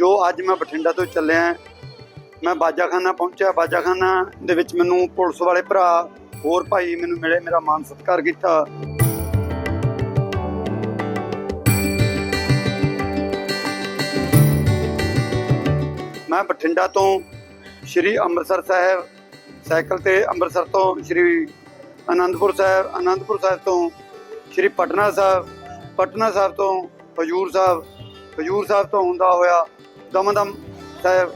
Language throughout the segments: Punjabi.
ਜੋ ਅੱਜ ਮੈਂ ਬਠਿੰਡਾ ਤੋਂ ਚੱਲਿਆ, ਮੈਂ ਬਾਜਾਖਾਨਾ ਪਹੁੰਚਿਆ। ਬਾਜਾਖਾਨਾ ਦੇ ਵਿੱਚ ਮੈਨੂੰ ਪੁਲਿਸ ਵਾਲੇ ਭਰਾ, ਹੋਰ ਭਾਈ ਮੈਨੂੰ ਮਿਲੇ, ਮੇਰਾ ਮਾਨ ਸਤਿਕਾਰ ਕੀਤਾ। ਮੈਂ ਬਠਿੰਡਾ ਤੋਂ ਸ਼੍ਰੀ ਅੰਮ੍ਰਿਤਸਰ ਸਾਹਿਬ, ਸਾਈਕਲ ਤੇ ਅੰਮ੍ਰਿਤਸਰ ਤੋਂ ਸ਼੍ਰੀ ਆਨੰਦਪੁਰ ਸਾਹਿਬ ਆਨੰਦਪੁਰ ਸਾਹਿਬ ਤੋਂ ਸ਼੍ਰੀ ਪਟਨਾ ਸਾਹਿਬ ਪਟਨਾ ਸਾਹਿਬ ਤੋਂ ਹਜੂਰ ਸਾਹਿਬ ਹਜੂਰ ਸਾਹਿਬ ਤੋਂ ਹੁੰਦਾ ਹੋਇਆ ਦਮਦਮ ਸਾਹਿਬ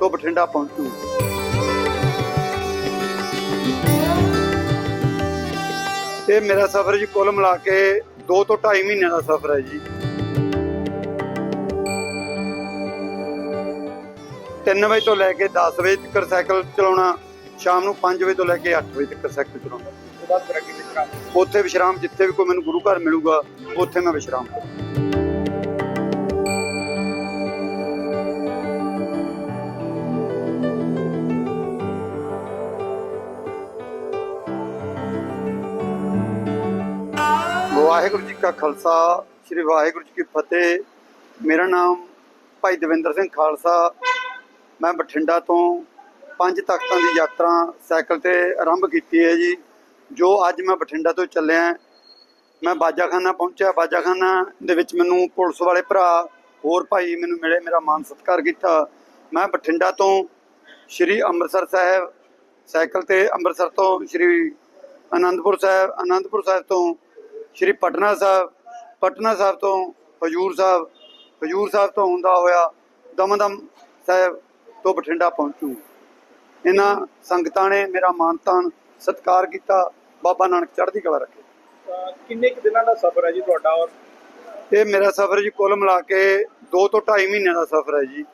ਤੋਂ ਬਠਿੰਡਾ ਪਹੁੰਚੂ। ਇਹ ਮੇਰਾ ਸਫ਼ਰ ਜੀ ਕੁੱਲ ਮਿਲਾ ਕੇ 2 ਤੋਂ 2.5 ਮਹੀਨਿਆਂ ਦਾ ਸਫ਼ਰ ਹੈ ਜੀ। 3 ਵਜੇ ਤੋਂ ਲੈ ਕੇ 10 ਵਜੇ ਤੱਕ ਸਾਈਕਲ ਚਲਾਉਣਾ ਸ਼ਾਮ ਨੂੰ 5 ਵਜੇ ਤੋਂ ਲੈ ਕੇ 8 ਵਜੇ ਤੱਕ ਸਾਈਕਲ ਚਲਾਉਣਾ। ਉੱਥੇ ਵਿਸ਼ਰਾਮ ਜਿੱਥੇ ਵੀ ਕੋਈ ਮੈਨੂੰ ਗੁਰੂ ਘਰ ਮਿਲੂਗਾ ਉੱਥੇ ਮੈਂ ਵਿਸ਼ਰਾਮ ਕਰਾਂ ਵਾਹਿਗੁਰੂ ਜੀ ਕਾ ਖਾਲਸਾ, ਸ੍ਰੀ ਵਾਹਿਗੁਰੂ ਜੀ ਕੀ ਫਤਿਹ। ਮੇਰਾ ਨਾਮ ਭਾਈ ਦਵਿੰਦਰ ਸਿੰਘ ਖਾਲਸਾ। ਮੈਂ ਬਠਿੰਡਾ ਤੋਂ ਪੰਜ ਤਖਤਾਂ ਦੀ ਯਾਤਰਾ ਸਾਈਕਲ ਤੇ ਆਰੰਭ ਕੀਤੀ ਹੈ ਜੀ, ਜੋ ਅੱਜ ਮੈਂ ਬਠਿੰਡਾ ਤੋਂ ਚੱਲਿਆ। ਮੈਂ ਬਾਜਾਖਾਨਾ ਪਹੁੰਚਿਆ। ਬਾਜਾਖਾਨਾ ਦੇ ਵਿੱਚ ਮੈਨੂੰ ਪੁਲਿਸ ਵਾਲੇ ਭਰਾ, ਹੋਰ ਭਾਈ ਮੈਨੂੰ ਮਿਲੇ, ਮੇਰਾ ਮਾਨ ਸਤਿਕਾਰ ਕੀਤਾ। ਮੈਂ ਬਠਿੰਡਾ ਤੋਂ ਸ਼੍ਰੀ ਅੰਮ੍ਰਿਤਸਰ ਸਾਹਿਬ ਸਾਈਕਲ ਤੇ ਅੰਮ੍ਰਿਤਸਰ ਤੋਂ ਸ਼੍ਰੀ ਅਨੰਦਪੁਰ ਸਾਹਿਬ ਅਨੰਦਪੁਰ ਸਾਹਿਬ ਤੋਂ ਸ਼੍ਰੀ ਪਟਨਾ ਸਾਹਿਬ ਪਟਨਾ ਸਾਹਿਬ ਤੋਂ ਹਜੂਰ ਸਾਹਿਬ ਹਜੂਰ ਸਾਹਿਬ ਤੋਂ ਹੁੰਦਾ ਹੋਇਆ ਦਮਦਮ ਸਾਹਿਬ ਤੋਂ ਬਠਿੰਡਾ ਪਹੁੰਚੂ। ਇਹਨਾਂ ਸੰਗਤਾਂ ਨੇ ਮੇਰਾ ਮਾਨ ਤਾਨ ਸਤਿਕਾਰ ਕੀਤਾ ਬਾਬਾ ਨਾਨਕ ਚੜ੍ਹਦੀ ਕਲਾ ਰੱਖੇ। ਕਿੰਨੇ ਕੁ ਦਿਨਾਂ ਦਾ ਸਫ਼ਰ ਹੈ ਜੀ ਤੁਹਾਡਾ ਔਰ? ਇਹ ਮੇਰਾ ਸਫ਼ਰ ਜੀ ਕੁੱਲ ਮਿਲਾ ਕੇ 2 ਤੋਂ 2.5 ਮਹੀਨਿਆਂ ਦਾ ਸਫ਼ਰ ਹੈ ਜੀ।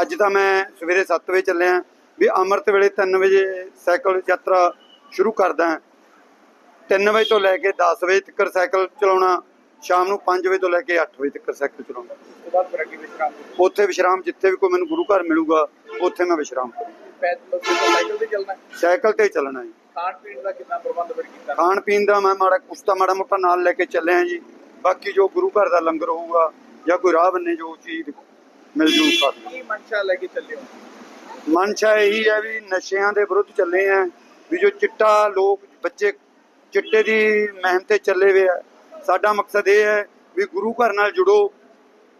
ਅੱਜ ਤਾਂ ਮੈਂ ਸਵੇਰੇ 7 ਵਜੇ ਚੱਲਿਆ ਵੀ ਅੰਮ੍ਰਿਤ ਵੇਲੇ 3 ਵਜੇ ਸਾਈਕਲ ਯਾਤਰਾ ਸ਼ੁਰੂ ਕਰਦਾ। 3 ਵਜੇ ਤੋਂ ਲੈ ਕੇ 10 ਵਜੇ ਤੱਕ ਸਾਈਕਲ ਚਲਾਉਣਾ, ਸ਼ਾਮ ਨੂੰ 5 ਵਜੇ ਤੋਂ ਲੈ ਕੇ 8 ਵਜੇ ਤੱਕ ਸਾਈਕਲ ਚਲਾਉਣਾ। ਉਸ ਤੋਂ ਬਾਅਦ ਫਿਰ ਅੱਗੇ ਵਿਸ਼ਰਾਮ ਉੱਥੇ ਵਿਸ਼ਰਾਮ, ਜਿੱਥੇ ਵੀ ਕੋਈ ਮੈਨੂੰ ਗੁਰੂ ਘਰ ਮਿਲੂਗਾ, ਉੱਥੇ ਮੈਂ ਵਿਸ਼ਰਾਮ ਪੈਦਲ ਸਾਈਕਲ ਤੇ ਚੱਲਣਾ ਸਾਈਕਲ ਤੇ ਚੱਲਣਾ ਜੀ। ਖਾਣ ਪੀਣ ਦਾ ਕਿੰਨਾ ਪ੍ਰਬੰਧ ਫਿਰ ਕੀਤਾ ਖਾਣ ਪੀਣ ਦਾ ਮੈਂ ਮਾੜਾ ਕੁਛ ਤਾਂ ਮਾੜਾ ਮੋਟਾ ਨਾਲ ਲੈ ਕੇ ਚੱਲਿਆ ਜੀ। ਬਾਕੀ ਜੋ ਗੁਰੂ ਘਰ ਦਾ ਲੰਗਰ ਹੋਊਗਾ, ਜਾਂ ਕੋਈ ਰਾਹ ਬੰਨੇ ਜੋ ਚੀਜ਼ ਮਿਲ ਜੂ ਖਾ ਕੀ ਮਨਸ਼ਾ ਲੈ ਕੇ ਚੱਲੇ ਹੋ ਮਨਸ਼ਾ ਇਹੀ ਹੈ ਵੀ ਨਸ਼ਿਆਂ ਦੇ ਵਿਰੁੱਧ ਚੱਲੇ ਆ, ਵੀ ਜੋ ਚਿੱਟਾ ਲੋਕ, ਬੱਚੇ ਚਿੱਟੇ ਦੀ ਮਹਿਮ ਤੇ ਚੱਲੇ ਹੋਏ ਆ। ਸਾਡਾ ਮਕਸਦ ਇਹ ਹੈ ਵੀ ਗੁਰੂ ਘਰ ਨਾਲ ਜੁੜੋ,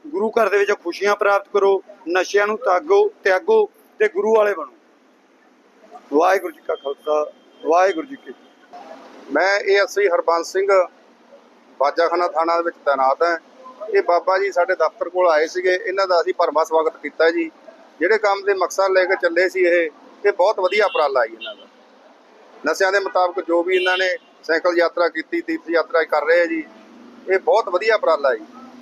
ਗੁਰੂ ਘਰ ਦੇ ਵਿੱਚ ਖੁਸ਼ੀਆਂ ਪ੍ਰਾਪਤ ਕਰੋ, ਨਸ਼ਿਆਂ ਨੂੰ ਤਾਗੋ, ਤਿਆਗੋ ਤੇ ਗੁਰੂ ਵਾਲੇ ਬਣੋ। ਵਾਹਿਗੁਰੂ ਜੀ ਕਾ ਖਾਲਸਾ, ਵਾਹਿਗੁਰੂ ਜੀ ਕੀ ਫਤਿਹ। ਮੈਂ ਏਐਸਆਈ ਹਰਬੰਸ ਸਿੰਘ ਬਾਜਾਖਾਨਾ ਥਾਣਾ ਦੇ ਵਿੱਚ ਤਾਇਨਾਤ ਹੈ। ਇਹ ਬਾਬਾ ਜੀ ਸਾਡੇ ਦਫ਼ਤਰ ਕੋਲ ਆਏ ਸੀਗੇ। ਇਹਨਾਂ ਦਾ ਅਸੀਂ ਭਰਮਾ ਸਵਾਗਤ ਕੀਤਾ ਜੀ। ਜਿਹੜੇ ਕੰਮ ਦੇ ਮਕਸਦ ਲੈ ਕੇ ਚੱਲੇ ਸੀ ਇਹ ਇਹ ਬਹੁਤ ਵਧੀਆ ਉਪਰਾਲਾ ਜੀ ਇਹਨਾਂ ਦਾ। ਨਸ਼ਿਆਂ ਦੇ ਮੁਤਾਬਕ ਜੋ ਵੀ ਇਹਨਾਂ ਨੇ ਸਾਈਕਲ ਯਾਤਰਾ ਕੀਤੀ ਤੀਰਥ ਯਾਤਰਾ ਕਰ ਰਹੇ ਆ ਜੀ। ਇਹ ਬਹੁਤ ਵਧੀਆ ਉਪਰਾਲਾ ਜੀ।